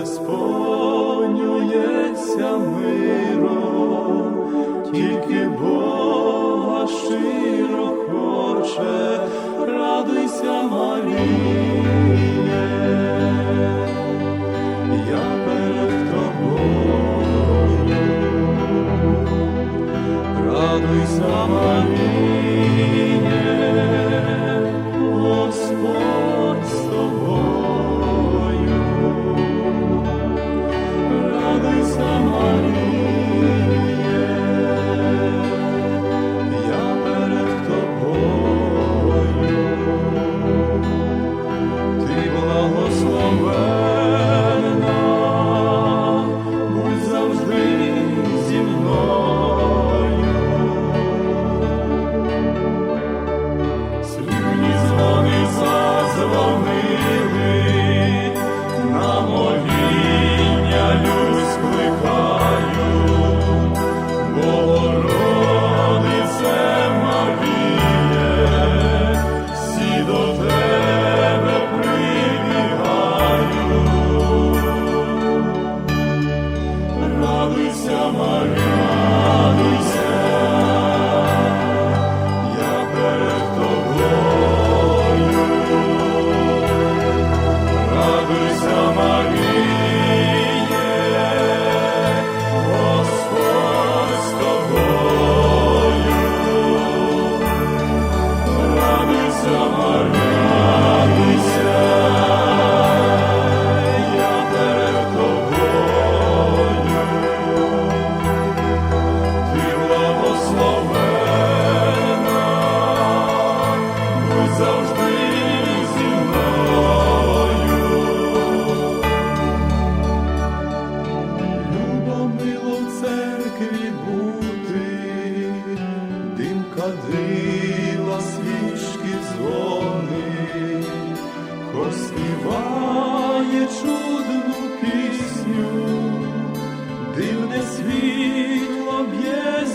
не сповнюється миром, тільки Бога щиро хоче, радуйся Маріє, я перед тобою, радуйся Маріє. Посадила свічки дзвони, хоч співає чудну пісню, дивне світло б'є.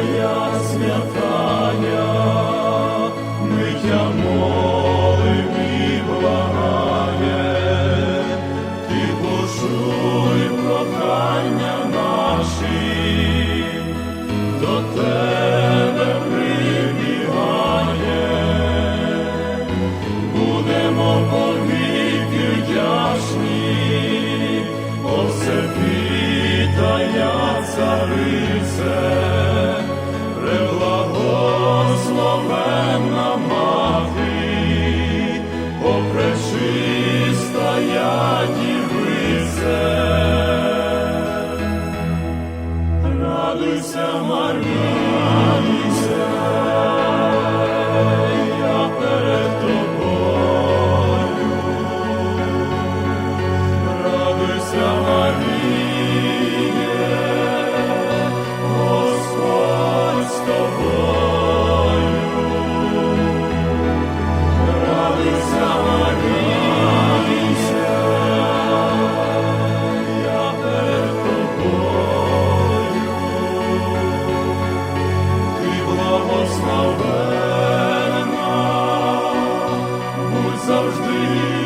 Твоя святая, ми тя молим і благає, ти почуй прохання наші, до тебе прибігає, будемо повіки вдячні, о все Твоя царице благословенна мати, о пречистая дівице, радуйся, Марія, радуйся, я перед тобою, радуйся, Марія. завжди.